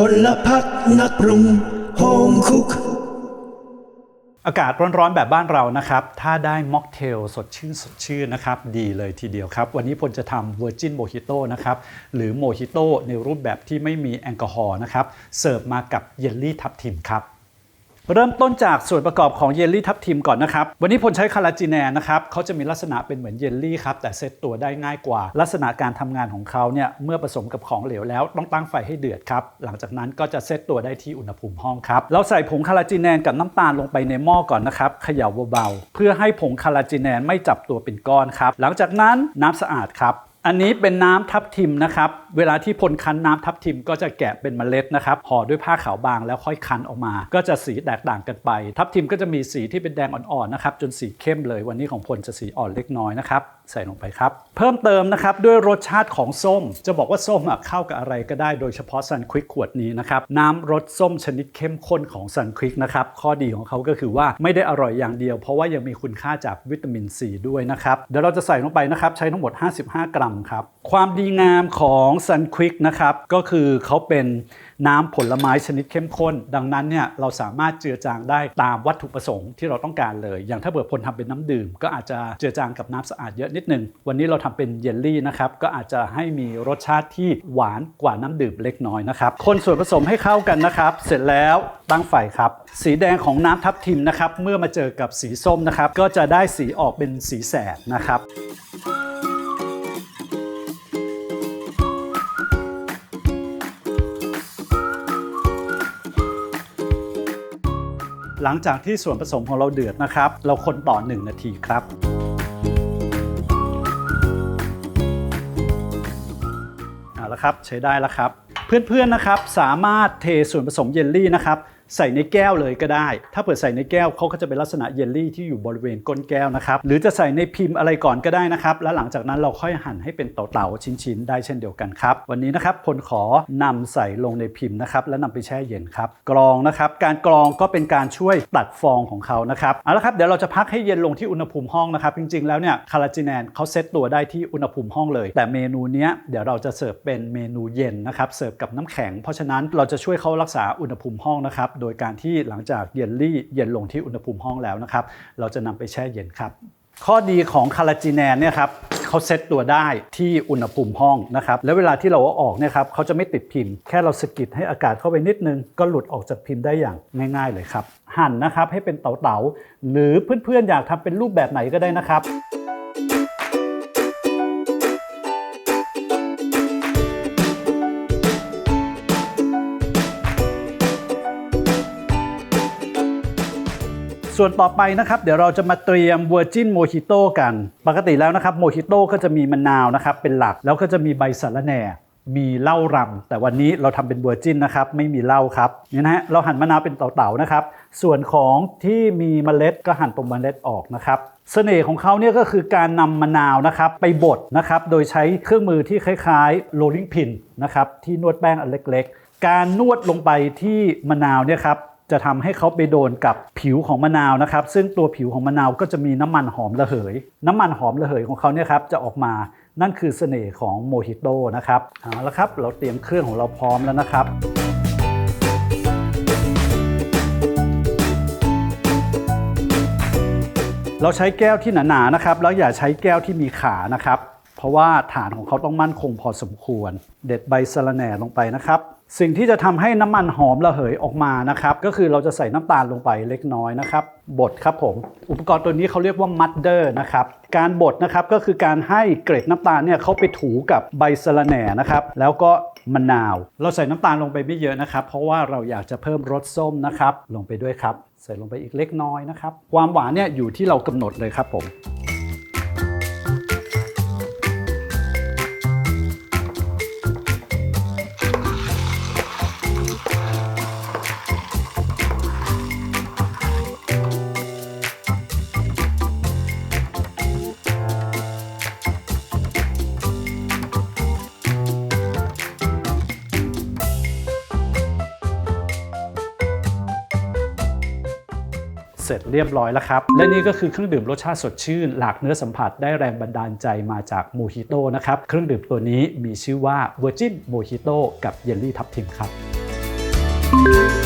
พลพักนักปรุงโฮมคุก อากาศร้อนๆแบบบ้านเรานะครับ ถ้าได้ม็อกเทลสดชื่นสดชื่นนะครับ ดีเลยทีเดียวครับ วันนี้พลจะทำเวอร์จินโมฮิโต้นะครับ หรือโมฮิโต้ในรูปแบบที่ไม่มีแอลกอฮอล์นะครับ เสิร์ฟมากับเยลลี่ทับทิมครับ เริ่มต้นจากส่วนประกอบของเยลลี่ทับทิมก่อนนะครับ วันนี้พลใช้คาราจิแนนนะครับเขาจะมีลักษณะเป็นเหมือนเยลลี่ครับ แต่เซตตัวได้ง่ายกว่า ลักษณะการทำงานของเขาเนี่ยเมื่อผสมกับของเหลวแล้วต้องตั้งไฟให้เดือดครับ หลังจากนั้นก็จะเซตตัวได้ที่อุณหภูมิห้องครับ เราใส่ผงคาราจิแนนกับน้ำตาลลงไปในหม้อก่อนนะครับเขย่าเบาๆเพื่อให้ผงคาราจิแนนไม่จับตัวเป็นก้อนครับ หลังจากนั้นน้ำสะอาดครับ อันนี้เป็นน้ำทับทิมนะครับ เวลาที่พลคั้นน้ำทับทิมก็จะแกะเป็นเมล็ดนะครับห่อด้วยผ้าขาวบางแล้วค่อยคั้นออกมา ก็จะสีแตกต่างกันไป ทับทิมก็จะมีสีที่เป็นแดงอ่อนๆนะครับจนสีเข้มเลย วันนี้ของพลจะสีอ่อนเล็กน้อยนะครับใส่ลงไปครับ เพิ่มเติมนะครับด้วยรสชาติของส้ม จะบอกว่าส้มอะเข้ากับอะไรก็ได้โดยเฉพาะซันควิกขวดนี้นะครับน้ำรสส้มชนิดเข้มข้นของซันควิกนะครับข้อดีของเขาก็คือว่าไม่ได้อร่อยอย่างเดียว เพราะว่ายังมีคุณค่าจากวิตามินซีด้วยนะครับเดี๋ยวเราจะใส่ลงไปนะครับใช้ทั้งหมด 55 กรัมครับ ความดีงามของซันควิกนะครับ ก็คือเขาเป็นน้ำผลไม้ชนิดเข้มข้น ดังนั้นเนี่ยเราสามารถเจือจางได้ตามวัตถุประสงค์ที่เราต้องการเลย อย่างถ้าเบิดพลทำเป็นน้ำดื่ม ก็อาจจะเจือจางกับน้ำสะอาดเยอะนิดนึง วันนี้เราทำเป็นเยลลี่นะครับ ก็อาจจะให้มีรสชาติที่หวานกว่าน้ำดื่มเล็กน้อยนะครับ คนส่วนผสมให้เข้ากันนะครับ เสร็จแล้วตั้งไฟครับ สีแดงของน้ำทับทิมนะครับ เมื่อมาเจอกับสีส้มนะครับ ก็จะได้สีออกเป็นสีแสดนะครับ หลังจากที่ส่วนผสมของเราเดือดนะครับ เราคนต่อ 1 นาทีครับ เอาละครับใช้ได้แล้วครับ เพื่อนๆนะครับสามารถเทส่วนผสมเยลลี่นะครับ ใส่ในแก้วเลยก็ได้ ถ้าเปิดใส่ในแก้วเขาก็จะเป็นลักษณะเยลลี่ที่อยู่บริเวณก้นแก้วนะครับ หรือจะใส่ในพิมพ์อะไรก่อนก็ได้นะครับ แล้วหลังจากนั้นเราค่อยหั่นให้เป็นเต๋าๆชิ้นๆ ได้เช่นเดียวกันครับ วันนี้นะครับพลขอนำใส่ลงในพิมพ์นะครับ แล้วนำไปแช่เย็นครับ กรองนะครับ การกรองก็เป็นการช่วยตัดฟองของเขานะครับ เอาละครับ เดี๋ยวเราจะพักให้เย็นลงที่อุณหภูมิห้องนะครับ จริงๆ แล้วเนี่ยคาราจิแนนเขาเซตตัวได้ที่อุณหภูมิห้องเลย แต่เมนูเนี้ยเดี๋ยวเราจะเสิร์ฟเป็นเมนูเย็นนะครับ เสิร์ฟกับน้ำแข็ง เพราะฉะนั้นเราจะช่วยเขารักษาอุณหภูมิห้องนะครับโดยการที่หลังจากเยลลี่เย็นลงที่อุณหภูมิห้องแล้วนะครับ เราจะนำไปแช่เย็นครับ ข้อดีของคาราจิแนนเนี่ยครับเขาเซตตัวได้ที่อุณหภูมิห้องนะครับแล้วเวลาที่เราเอาออกเนี่ยครับเขาจะไม่ติดพิมพ์ แค่เราสกิดให้อากาศเข้าไปนิดนึง ก็หลุดออกจากพิมพ์ได้อย่างง่าย ๆ เลยครับหั่นนะครับให้เป็นเต๋าๆหรือเพื่อนๆอยากทำเป็นรูปแบบไหนก็ได้นะครับ ส่วนต่อไปนะครับ เดี๋ยวเราจะมาเตรียมเวอร์จินโมฮิโต้กัน ปกติแล้วนะครับโมฮิโต้ก็จะมีมะนาวนะครับเป็นหลักแล้วก็จะมีใบสะระแหน่มีเหล้ารำแต่วันนี้เราทำเป็นเวอร์จินนะครับไม่มีเหล้าครับนี่นะฮะเราหั่นมะนาวเป็นเต๋าๆนะครับ ส่วนของที่มีเมล็ดก็หั่นตรงเมล็ดออกนะครับเสน่ห์ของเขาเนี่ยก็คือการนำมะนาวนะครับไปบดนะครับโดยใช้เครื่องมือที่คล้ายๆ rolling pin นะครับที่นวดแป้งอันเล็ก ๆ การนวดลงไปที่มะนาวเนี่ยครับ จะทำให้เขาไปโดนกับผิวของมะนาวนะครับ ซึ่งตัวผิวของมะนาวก็จะมีน้ำมันหอมระเหย น้ำมันหอมระเหยของเขาเนี่ยครับจะออกมานั่นคือเสน่ห์ของโมฮิโต้นะครับเอาละครับ เราเตรียมเครื่องของเราพร้อมแล้วนะครับเราใช้แก้วที่หนาๆนะครับ แล้วอย่าใช้แก้วที่มีขานะครับ ราะว่าฐานของเขาต้องมั่นคงพอสมควร เด็ดใบสะระแหน่ลงไปนะครับ สิ่งที่จะทำให้น้ำมันหอมระเหยออกมานะครับ ก็คือเราจะใส่น้ำตาลลงไปเล็กน้อยนะครับบดครับผมอุปกรณ์ตัวนี้เขาเรียกว่ามัดเดอร์นะครับการบดนะครับก็คือการให้เกล็ดน้ำตาลเนี่ยเขาไปถูกับใบสะระแหน่นะครับแล้วก็มะนาว เราใส่น้ำตาลลงไปไม่เยอะนะครับ เพราะว่าเราอยากจะเพิ่มรสส้มนะครับ ลงไปด้วยครับ ใส่ลงไปอีกเล็กน้อยนะครับ ความหวานเนี่ยอยู่ที่เรากำหนดเลยครับผม เสร็จเรียบร้อยแล้วครับ และนี่ก็คือเครื่องดื่มรสชาติสดชื่น หลากเนื้อสัมผัสได้แรงบันดาลใจมาจากโมฮิโต้นะครับ เครื่องดื่มตัวนี้มีชื่อว่า Virgin Mojito กับเยลลี่ทับทิมครับ